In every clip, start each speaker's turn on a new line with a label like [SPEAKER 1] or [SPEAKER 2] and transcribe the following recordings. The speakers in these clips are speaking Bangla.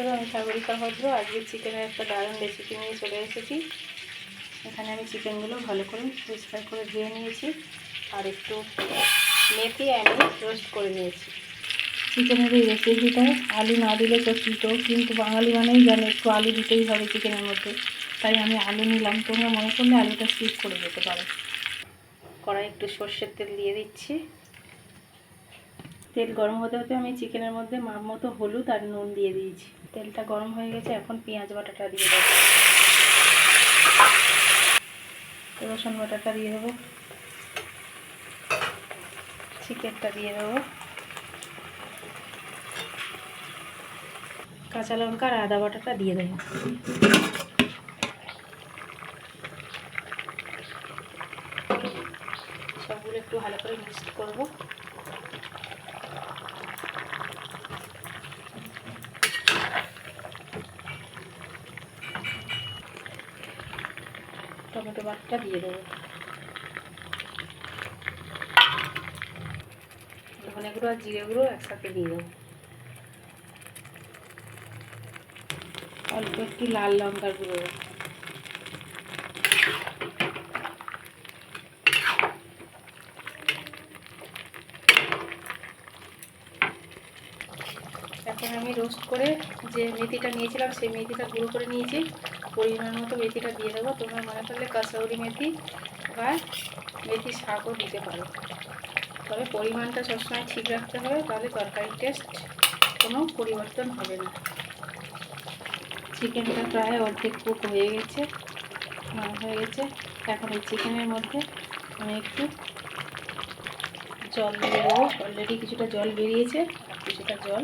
[SPEAKER 1] আমি সাগরিকা ভদ্র আজকে চিকেনের একটা দারুণ রেসিপি নিয়ে চলে এসেছি। এখানে আমি চিকেনগুলো ভালো করে পরিষ্কার করে ধুয়ে নিয়েছি। আর একটু মেথি আমি রোস্ট করে নিয়েছি। চিকেনের এই রেসিপিটায় আলু না দিলে চর্চিত কিন্তু বাঙালি মানেই জানে একটু আলু দিতেই হবে চিকেনের মধ্যে। তাই আমি আলু নিলাম। তোমরা মনে করলে আলুটা স্কিপ করে যেতে পারো। কড়াই একটু সর্ষের তেল দিয়ে দিচ্ছি। তেল গরম হতে হতে আমি চিকেনের মধ্যে মাপ মতো হলুদ আর নুন দিয়ে দিয়েছি। তেলটা গরম হয়ে গেছে, এখন পেঁয়াজ বাটাটা দিয়ে দেবো। রসুন বাটাটা দিয়ে দেবো। চিকেনটা দিয়ে দেবো। কাঁচা লঙ্কা আর আদা বাটাটা দিয়ে দেবো। সবগুলো একটু ভালো করে মিক্সড করব। টমেটো বাটটা দিয়ে দেবো। ধনে গুঁড়ো আর জিরে গুঁড়ো একসাথে দিয়ে দেবো। অল্প একটু লাল লঙ্কার গুঁড়ো। এখন আমি রোস্ট করে যে মেথিটা নিয়েছিলাম, সেই মেথিটা গুঁড়ো করে নিয়েছি। পরিমাণ মতো মেথিটা দিয়ে দেবো। তোমরা মনে করলে কাসাউরি মেথি বা মেথি শাকও দিতে পারো। তবে পরিমাণটা সবসময় ঠিক রাখতে হবে, তাহলে তরকারির টেস্ট কোনো পরিবর্তন হবে না। চিকেনটা প্রায় অর্ধেক কুক হয়ে গেছে হয়ে গেছে। এখন এই চিকেনের মধ্যে আমি একটু জল দিয়ে দেবো। অলরেডি কিছুটা জল বেরিয়েছে, কিছুটা জল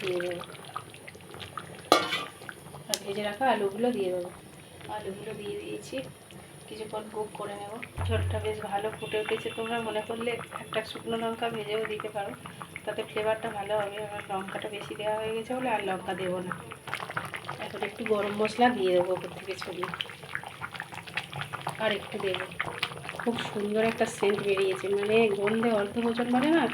[SPEAKER 1] দিয়ে দেবো। আর ভেজে রাখা আলুগুলো দিয়ে দেবো। আলুগুলো দিয়ে দিয়েছি। কিছুক্ষণ কুক করে নেব। ঝোলটা বেশ ভালো ফুটে উঠেছে। তোমরা মনে করলে একটা শুকনো লঙ্কা ভেজেও দিতে পারো। তাতে ফ্লেভারটা ভালো হবে। আমার লঙ্কাটা বেশি দেওয়া হয়ে গেছে বলে আর লঙ্কা দেবো না। এখন একটু গরম মশলা দিয়ে দেবো ওপর থেকে ছড়িয়ে। আর একটু দেবো। খুব সুন্দর একটা সেন্ট বেরিয়েছে। মানে গন্ধে অর্ধ ভোজন মানে না,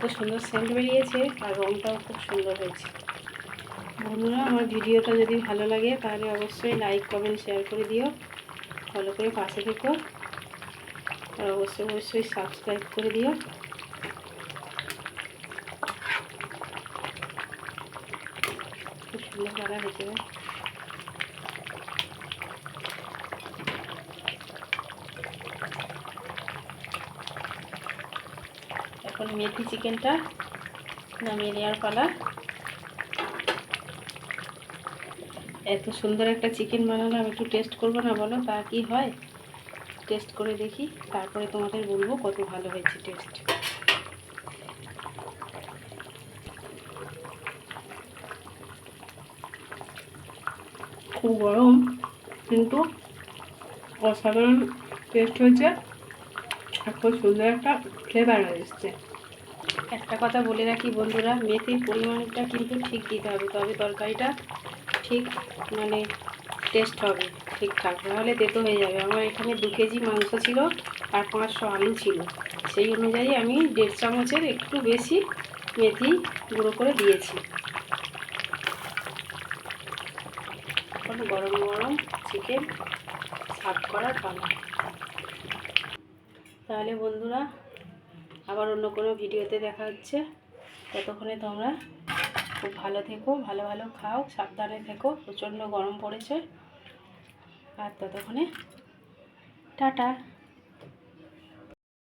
[SPEAKER 1] খুব সুন্দর সেন্ট বেরিয়েছে আর রঙটাও খুব সুন্দর হয়েছে। বন্ধুরা, আমার ভিডিওটা যদি ভালো লাগে, তাহলে অবশ্যই লাইক কমেন্ট শেয়ার করে দিও। ভালো করে পাশে থেকো। আর অবশ্যই অবশ্যই সাবস্ক্রাইব করে দিও। খুব সুন্দর করা হয়েছে এখন মেথি চিকেনটা নামিয়ে নেওয়ার পালা। এত সুন্দর একটা চিকেন বানালাম, একটু টেস্ট করব না বলো? তা কি হয়? টেস্ট করে দেখি, তারপরে তোমাদের বলব কত ভালো হয়েছে টেস্ট খুব গরম, কিন্তু অসাধারণ টেস্ট হয়েছে। আর খুব সুন্দর একটা ফ্লেভার এসছে। একটা কথা বলে রাখি বন্ধুরা, মেথির পরিমাণটা কিন্তু ঠিক দিতে হবে, তবে তরকারিটা ঠিক মানে টেস্ট হবে ঠিকঠাক, নাহলে তেতো হয়ে যাবে। আমার এখানে দু কেজি মাংস ছিল আর পাঁচশো আলু ছিল। সেই অনুযায়ী আমি দেড় চামচের একটু বেশি মেথি গুঁড়ো করে দিয়েছি। এখন গরম গরম চিকেন সার্ভ করার পালা তাহলে বন্ধুরা, আবার অন্য কোনো ভিডিওতে দেখা হচ্ছে। ততক্ষণে তোমরা খুব ভালো থেকো ভালো ভালো খাও সাবধানে থেকো প্রচণ্ড গরম পড়েছে। আর ততক্ষণে টাটা।